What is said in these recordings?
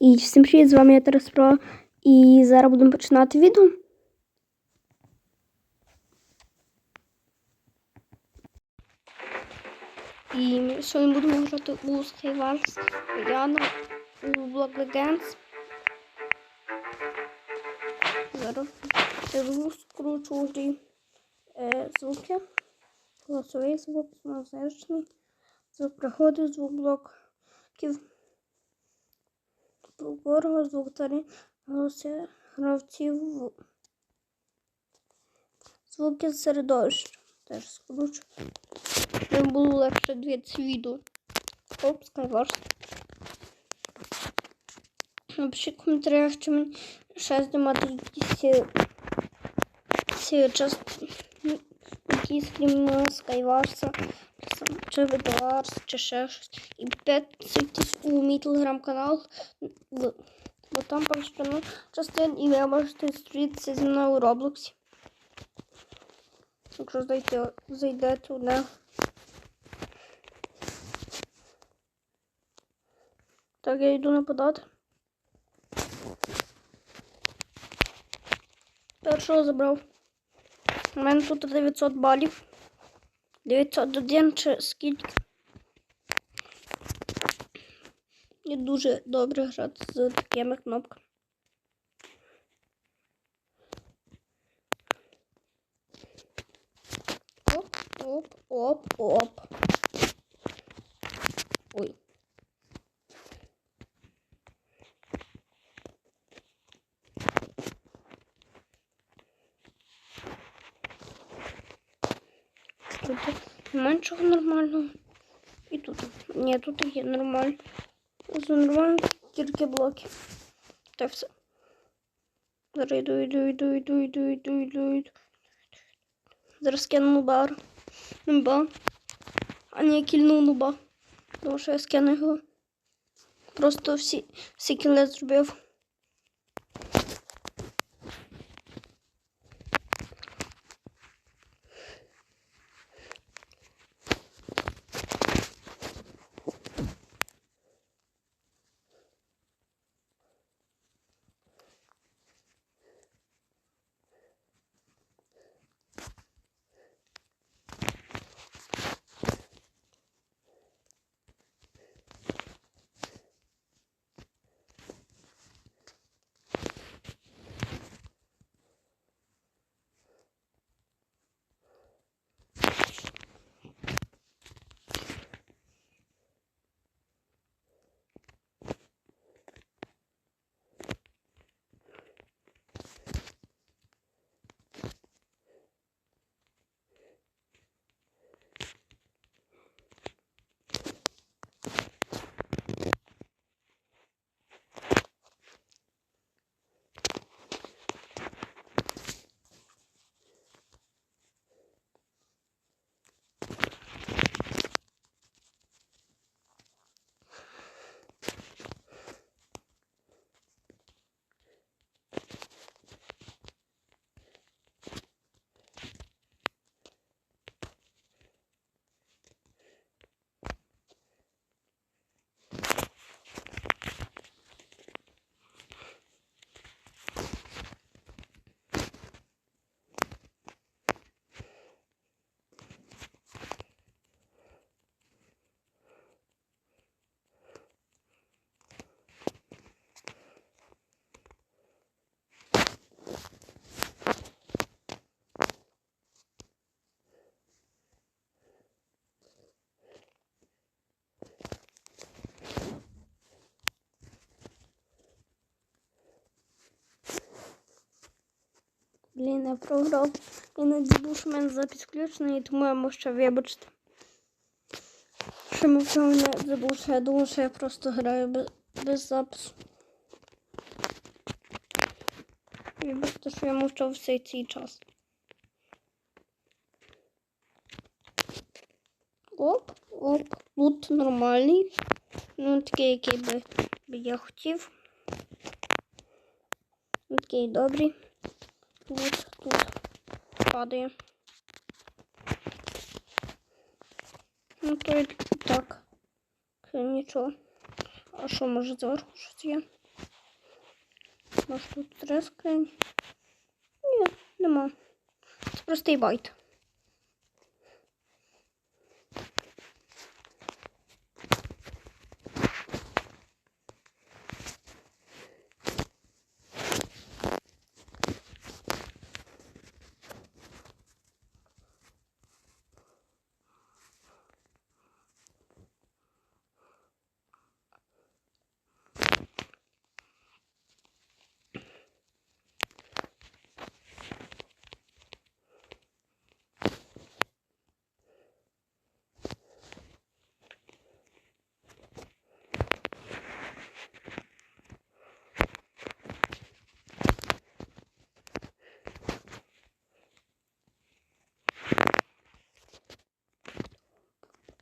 І всім привіт, з вами я Тарас Про. І зараз будемо починати відео. І сьогодні будемо грати у Skywars Яна у Block Legends. Зараз я розкручую е, звуки. Голосовий звук, музичний, звук приходу, звук блоків. Ворога, звук тарі, голоси гравців, звуки середовища. Теж скручу. Щоб було легше дивитися відео. Оп, Skywars. Напишіть в коментарях, чи мені ще знімати якісь е, ці частини, якісь крім Skywars, чи Видоварс, чи ще щось. І підписуйтесь у мій телеграм-канал, бо там прочитано частин, і ви можете зустрітися зі мною у Роблоксі. Якщо зайдете, зайдете туди. Так, я йду нападати. Першого забрав. У мене тут 900 балів. 901 чи скільки. І дуже добре грати з такими кнопками. Оп, оп, оп, оп. Ой. Тут немає нічого нормального. І тут. Ні, тут є нормально. З нормально тільки блоки. Та все. Зараз йду, йду, йду, йду, йду, йду, йду, йду. Зараз кину нуба. Нуба. А не кільну нуба. Тому що я скину його. Просто всі, всі кіли зробив. Програв. Не забув, що мене запис включений, тому я можу вибачити. Що ми в цьому не забув, що я думав, що я просто граю без, без запису. Вибачте, що я мовчав всей цей час. Оп, оп, лут нормальний. Ну, такий, який би, би я хотів. Такий добрий. Тут, тут падає. Ну, то й так. Це Нічого. А що, може зверху щось є? Може тут трескає? Ні, нема. Це простий байт.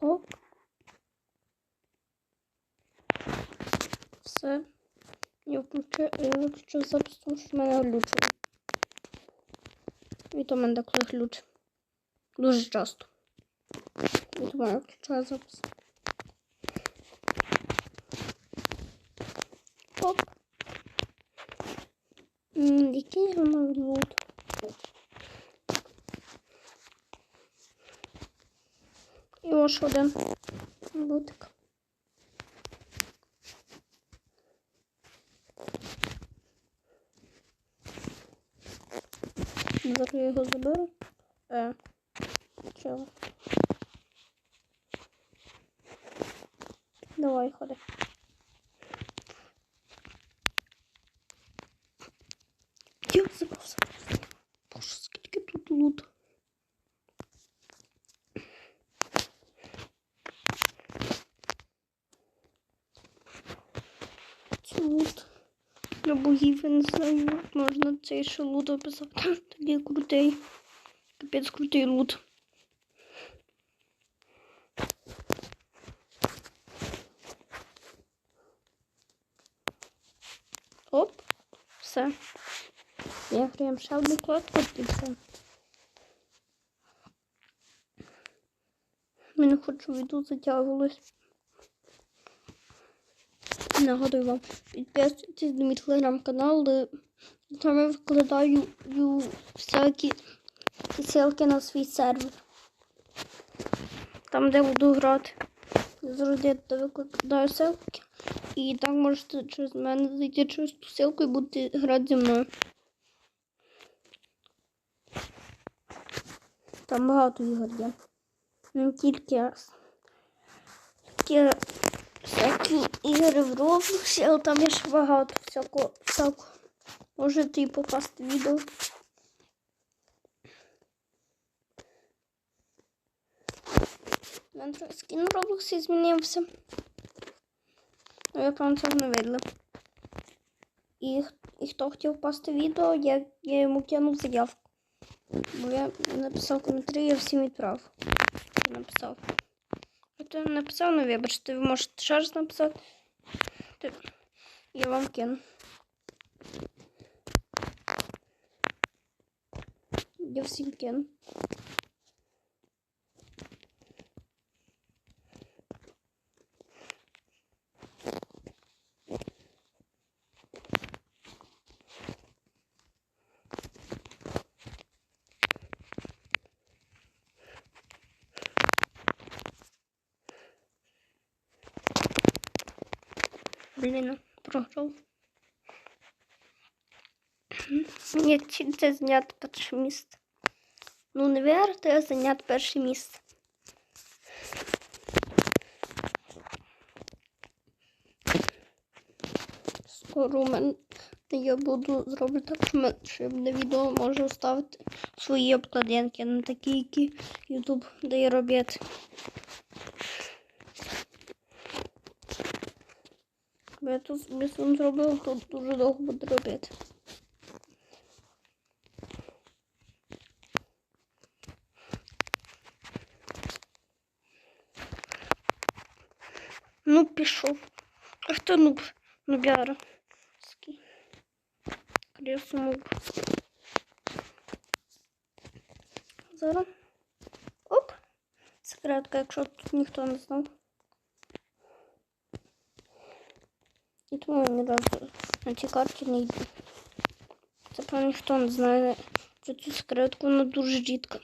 Оп. Все. Я включу, я запис, тому що в мене глючило. І то в мене деколи глюч. Дуже часто. І тому я включаю запис. Оп. Який воно лут? І ось один лутик. Зараз я його заберу. Е. Чого? Давай, ходи. Я забрав, забрав. Боже, скільки тут лут. Це лут. Для богів, я не знаю, можна цей ще лут описати. Такий крутий. Капець крутий лут. Оп, все. Я граємо ще одну кладку і все. Я не хочу відео затягувалось. Нагадую вам, підписуйтесь на мій телеграм-канал, де там я викладаю ю- всякі ссылки на свій сервер. Там, де буду грати. Завжди туди викладаю ссылки. І так можете через мене зайти через ту ссылку і будете грати зі мною. Там багато ігор є. Не тільки такі всякі ігри в Roblox, але там є ще багато всякого. всякого. Можете і попасти відео. Скін в Roblox змінився. Ну, я певно цього не видно. І, і хто хотів впасти відео, я, я йому кинув заявку. Бо я написав коментарі, я всім відправив. Що написав. Не написав, ну вибачте, ви можете ще раз написати. То Я вам кину. Я всім кину. Блін, програв. Як це зняти перше місце? Ну, не вірте, а зайняти перше місце. Скоро мене я буду зроблю так, що, я на відео можу ставити свої обкладинки, не такі, які YouTube дає робити. Бо я тут собі сам зробив, то дуже довго буде робити. Ну, пішов. А хто нуб? Нубяра. Ски. Кресу нуб. Зараз. Оп. Секретка, якщо тут ніхто не знав. Тому я ні разу на цій карті не йду. Та ніхто не знає про цю секретку, вона дуже рідка.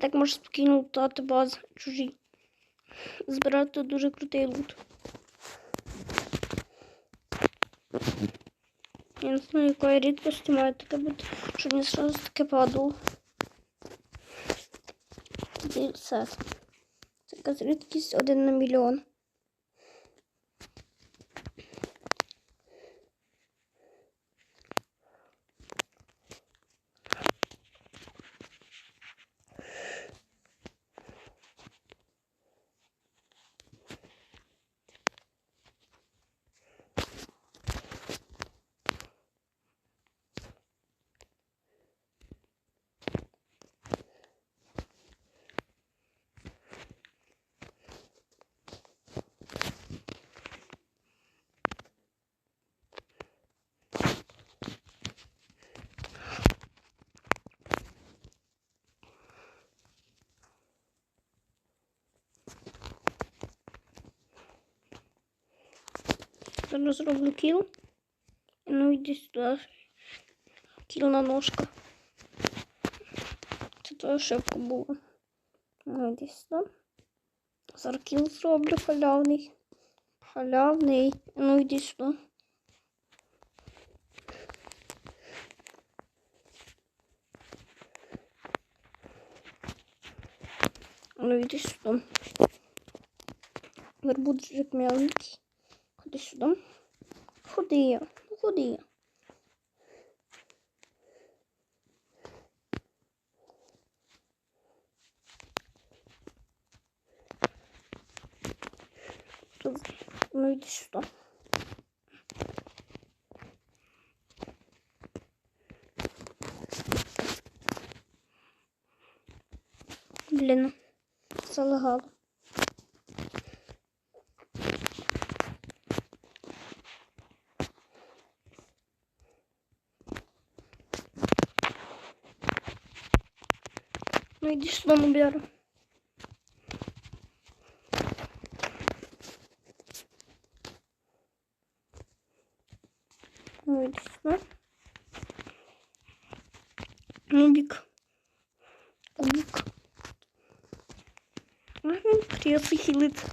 Так може спокійно лутати бази чужі. Збирати дуже крутий лут. Я не знаю, якої рідкості має таке бути, щоб не зразу таке падало. І все. Це якась рідкість один на мільйон. Зараз зроблю кіл. Ну йди сюди. Кіл на ножках. Це твоя ошибка була. Ну йди сюди. Зараз кіл зроблю халявний. Халявний. Ну йди сюди. Ну йди сюди. Вербуджик м'яленький. Ходи сюди. Ходи, ну ходи. Тут, ну иди сюда. Блин, залагало. Anne iди сюда на Бера. Ну иди сюда. Нубик. Кубик. Пресса хилит.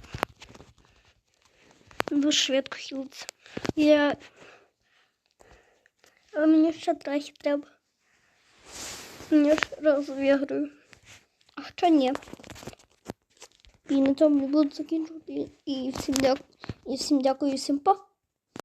Буду шведку хилиться. Я... А мне шатра треба. Мне ж розіграю. Хоча ні. І на цьому буду закінчувати. І всім дякую. І всім дякую, всім па.